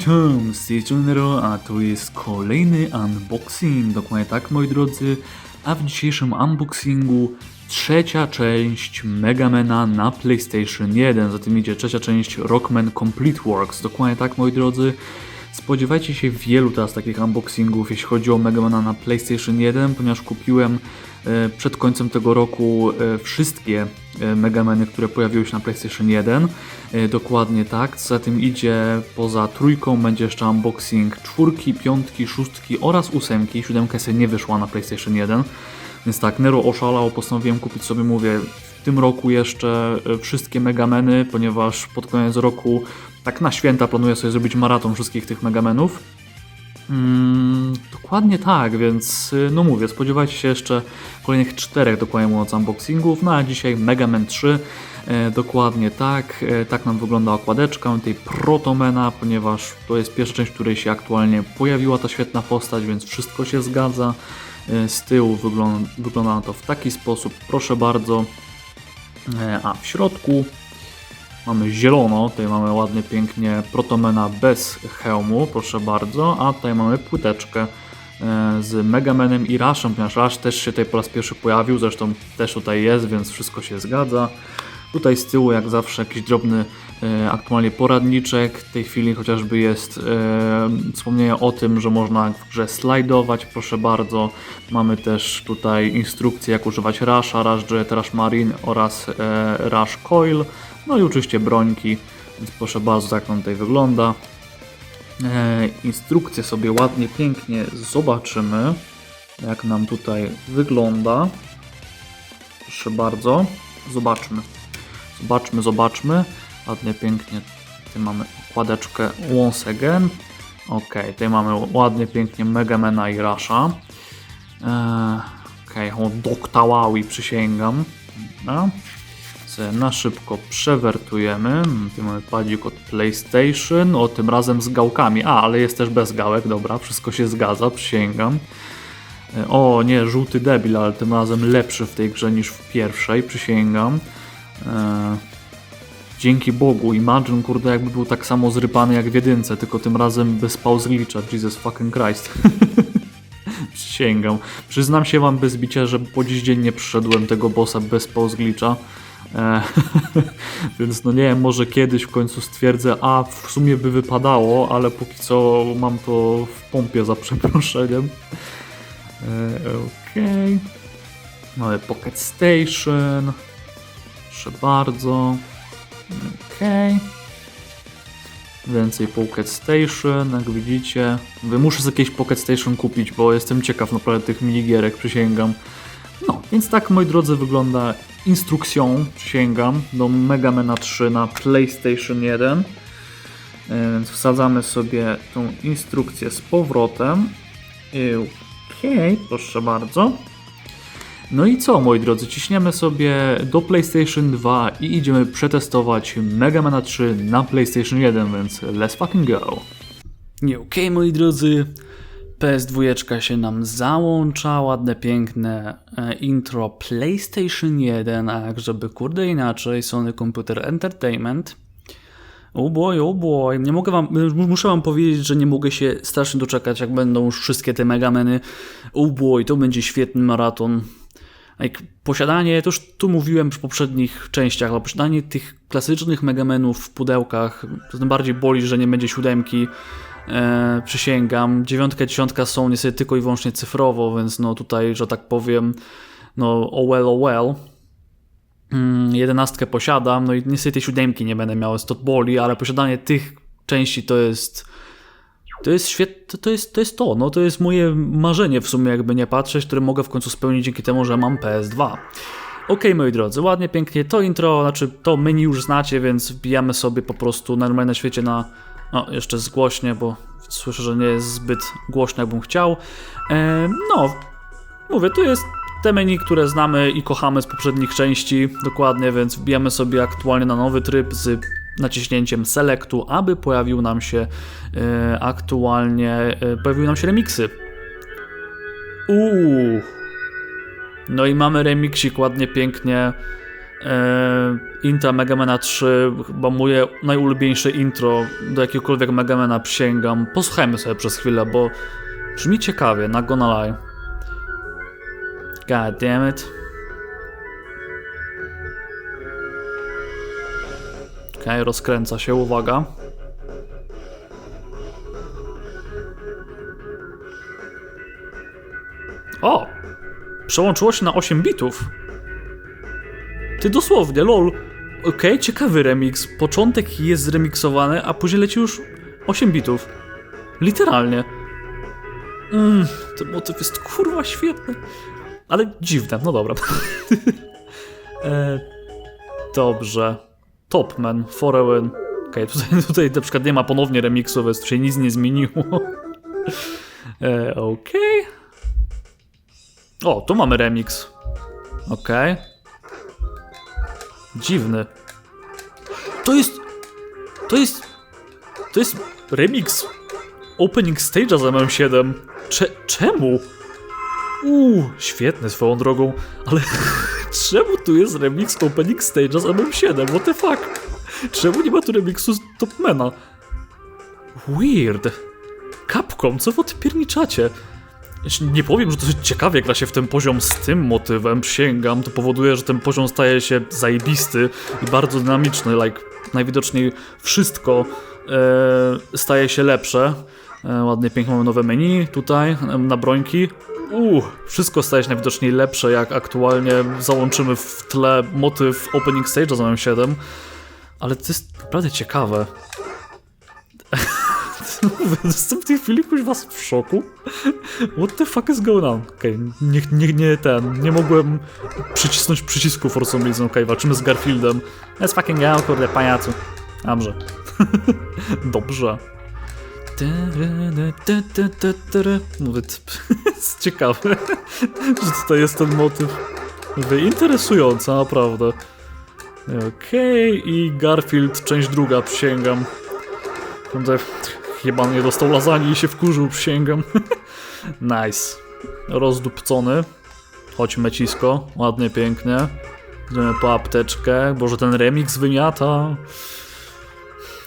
Witam, z tej Nero, a to jest kolejny unboxing, dokładnie tak moi drodzy, a w dzisiejszym unboxingu trzecia część Megamana na PlayStation 1, za tym idzie trzecia część Rockman Complete Works, dokładnie tak moi drodzy. Spodziewajcie się wielu teraz takich unboxingów, jeśli chodzi o Megamana na PlayStation 1, ponieważ kupiłem e, przed końcem tego roku e, wszystkie e, Megamany, które pojawiły się na PlayStation 1. E, Dokładnie tak. Co za tym idzie, poza trójką będzie jeszcze unboxing czwórki, piątki, szóstki oraz ósemki. Siódemka sobie nie wyszła na PlayStation 1. Więc tak, Nero oszalał, postanowiłem kupić sobie, mówię, w tym roku jeszcze e, wszystkie Megameny, ponieważ pod koniec roku, tak na święta planuję sobie zrobić maraton wszystkich tych Megamenów. Mm, dokładnie tak, więc y, no mówię, spodziewajcie się jeszcze kolejnych czterech dokładnie mówiąc unboxingów, no a dzisiaj Mega Man 3, e, dokładnie tak, e, tak nam wygląda okładeczka tej Protomena, ponieważ to jest pierwsza część, w której się aktualnie pojawiła ta świetna postać, więc wszystko się zgadza. E, z tyłu wygląda, wygląda to w taki sposób, proszę bardzo, e, a w środku Mamy zielono, tutaj mamy ładnie, pięknie Protomena bez hełmu, proszę bardzo, a tutaj mamy płyteczkę e, z Megamanem i Rushem, ponieważ Rush też się tutaj po raz pierwszy pojawił, zresztą też tutaj jest, więc wszystko się zgadza. Tutaj z tyłu jak zawsze jakiś drobny e, aktualnie poradniczek, w tej chwili chociażby jest e, wspomnienie o tym, że można w grze slajdować, proszę bardzo. Mamy też tutaj instrukcje jak używać Rusha, Rush Jet, Rush Marine oraz e, Rush Coil. No i oczywiście brońki, więc proszę bardzo, tak on tutaj wygląda. E, instrukcję sobie ładnie, pięknie zobaczymy, jak nam tutaj wygląda. Proszę bardzo, zobaczmy. Zobaczmy, zobaczmy. Ładnie, pięknie. Tutaj mamy okładeczkę once again. Ok, tutaj mamy ładnie, pięknie Megamena i Rasha. Eee, Okej, okay, o Doktaławi przysięgam. No na szybko przewertujemy. Tu mamy padzik od PlayStation, o tym razem z gałkami. A, ale jest też bez gałek, dobra, wszystko się zgadza, przysięgam. E, O nie, żółty debil, ale tym razem lepszy w tej grze niż w pierwszej, przysięgam. E, dzięki Bogu, Imagine, kurde, jakby był tak samo zrypany jak w jedynce, tylko tym razem bez pause glitcha, Jesus fucking Christ. Przysięgam. Przyznam się wam bez bicia, że po dziś dzień nie przyszedłem tego bossa bez glitcha. E, więc no nie wiem, może kiedyś w końcu stwierdzę, a w sumie by wypadało, ale póki co mam to w pompie za przeproszeniem. E, Okej. Mamy Pocket Station. Proszę bardzo. Okej. Więcej Pocket Station, jak widzicie. Wy muszę sobie jakieś Pocket Station kupić, bo jestem ciekaw naprawdę tych minigierek, przysięgam. No, więc tak moi drodzy wygląda instrukcją, przysięgam, do Mega Mana 3 na PlayStation 1. E, Więc wsadzamy sobie tą instrukcję z powrotem. Okej, proszę bardzo. No i co, moi drodzy, ciśniemy sobie do PlayStation 2 i idziemy przetestować Mega Mana 3 na PlayStation 1, więc let's fucking go. Okej, moi drodzy, PS2 się nam załącza, ładne, piękne e, intro PlayStation 1, a jak żeby kurde inaczej, Sony Computer Entertainment. Oh boy, oh boy. Nie mogę wam, muszę wam powiedzieć, że nie mogę się strasznie doczekać, jak będą już wszystkie te megameny. Oh boy, to będzie świetny maraton. Jak posiadanie, to już tu mówiłem przy poprzednich częściach, ale posiadanie tych klasycznych megamenów w pudełkach, to tym bardziej boli, że nie będzie siódemki. E, przysięgam. Dziewiątka i dziesiątka są niestety tylko i wyłącznie cyfrowo, więc no tutaj, że tak powiem, no oh well, oh well. Mm, jedenastkę posiadam, no i niestety siódemki nie będę miał, to boli, ale posiadanie tych części to jest to jest to jest, to jest to, no to jest moje marzenie w sumie, jakby nie patrzeć, które mogę w końcu spełnić dzięki temu, że mam PS2. Ok, moi drodzy, ładnie, pięknie to intro, znaczy to menu już znacie, więc wbijamy sobie po prostu na świecie na. No, jeszcze zgłośnie, bo słyszę, że nie jest zbyt głośno, jakbym chciał. E, no, mówię, tu jest te menu, które znamy i kochamy z poprzednich części, dokładnie, więc wbijamy sobie aktualnie na nowy tryb z naciśnięciem selectu, aby pojawił nam się e, aktualnie, e, pojawiły nam się remiksy. Uuu. No i mamy remiksik ładnie, pięknie. E, Inta Megamena 3, chyba moje najulubieńsze intro do jakiegokolwiek Megamena przysięgam. Posłuchajmy sobie przez chwilę, bo brzmi ciekawie, not gonna lie. God damn it. Okej, okay, rozkręca się, uwaga. O! Przełączyło się na 8 bitów. Ty dosłownie, lol. Okej, ciekawy remix. Początek jest zremiksowany, a później leci już 8 bitów. Literalnie. Mmm, ten motyw jest kurwa świetny. Ale dziwne, no dobra. e, dobrze. Topman, Foreign. Okej, tutaj, tutaj na przykład nie ma ponownie remixu, więc tu się nic nie zmieniło. e, Okej. O, tu mamy remix. Okej. Dziwny. To jest... To jest... To jest remix opening stage'a z MM7. Cze czemu? Uuu, świetny swoją drogą, ale czemu tu jest remix opening stage'a z MM7? What the fuck? Czemu nie ma tu remixu z Topmana? Weird. Capcom, co wy odpierniczacie? Nie powiem, że to ciekawie gra się w ten poziom z tym motywem, przysięgam, to powoduje, że ten poziom staje się zajebisty i bardzo dynamiczny, like najwidoczniej wszystko e, staje się lepsze. E, ładnie, pięknie mamy nowe menu tutaj, e, na brońki. Uuu, wszystko staje się najwidoczniej lepsze, jak aktualnie załączymy w tle motyw opening stage z 7 ale to jest naprawdę ciekawe. Jestem w tej chwili kuźwa w szoku. What the fuck is going on? Okej, okay, nie, nie, nie ten, nie mogłem przycisnąć przycisku for some reason. Okej, okay, walczymy z Garfieldem. Let's fucking go, kurde, pajacu. Dobrze. Dobrze. Mówię, jest ciekawe, że tutaj jest ten motyw. Interesująca, naprawdę. Okej, okay, i Garfield, część druga, przysięgam. Chyba nie dostał lasagne i się wkurzył, przysięgam. nice. Rozdupcony. Chodź mecisko, ładnie, pięknie. Idziemy po apteczkę, boże ten remix wymiata.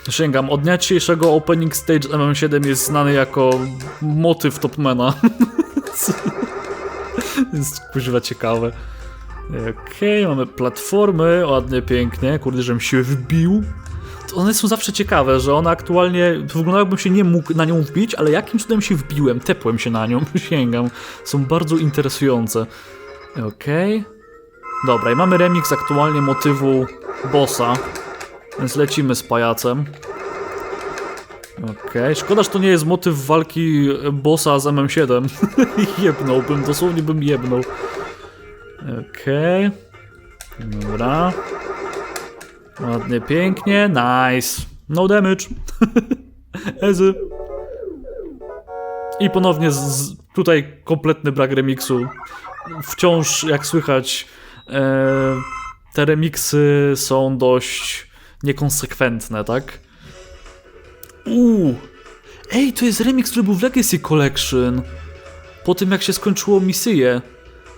Sięgam, od dnia dzisiejszego opening stage MM7 jest znany jako motyw Topmana. jest kuźwa ciekawe. Okej, okay, mamy platformy, ładnie, pięknie. Kurde, żebym się wbił one są zawsze ciekawe, że ona aktualnie, wygląda jakbym się nie mógł na nią wbić, ale jakim cudem się wbiłem, tepłem się na nią, sięgam. Są bardzo interesujące. Okej. Okay. Dobra, i mamy remix aktualnie motywu bossa, więc lecimy z pajacem. Okej, okay. szkoda, że to nie jest motyw walki bossa z MM7. jebnąłbym, dosłownie bym jebnął. Okej. Okay. Dobra. Ładnie, pięknie, nice. No damage. Ezy. I ponownie z, tutaj kompletny brak remiksu. Wciąż, jak słychać, e, te remiksy są dość niekonsekwentne, tak? Uuu. Ej, to jest remix, który był w Legacy Collection. Po tym, jak się skończyło misję.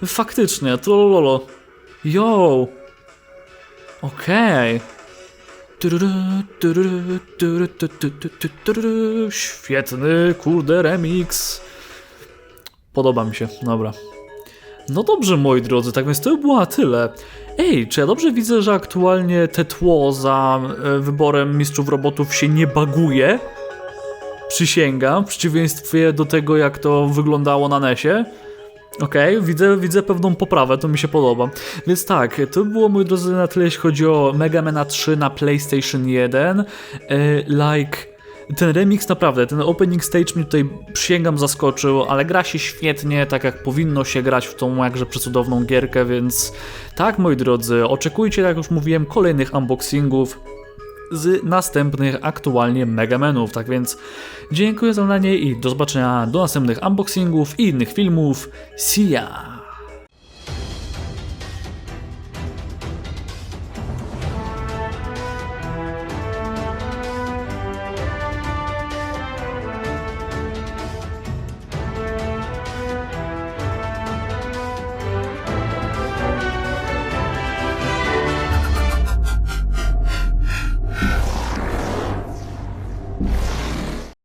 Faktycznie, to lolo. Yo. Okej. Okay. Świetny, kurde, remix. Podoba mi się, dobra. No dobrze, moi drodzy, tak więc to było tyle. Ej, czy ja dobrze widzę, że aktualnie te tło za e, wyborem mistrzów robotów się nie baguje? Przysięgam, w przeciwieństwie do tego, jak to wyglądało na NESie. Okej, okay, widzę, widzę pewną poprawę, to mi się podoba. Więc tak, to było, moi drodzy, na tyle, jeśli chodzi o Mega Man 3 na PlayStation 1. E, like, ten remix naprawdę, ten opening stage mnie tutaj przysięgam zaskoczył, ale gra się świetnie, tak jak powinno się grać w tą jakże przecudowną gierkę, więc tak, moi drodzy, oczekujcie, jak już mówiłem, kolejnych unboxingów z następnych aktualnie Megamenów. Tak więc dziękuję za oglądanie i do zobaczenia do następnych unboxingów i innych filmów. See ya!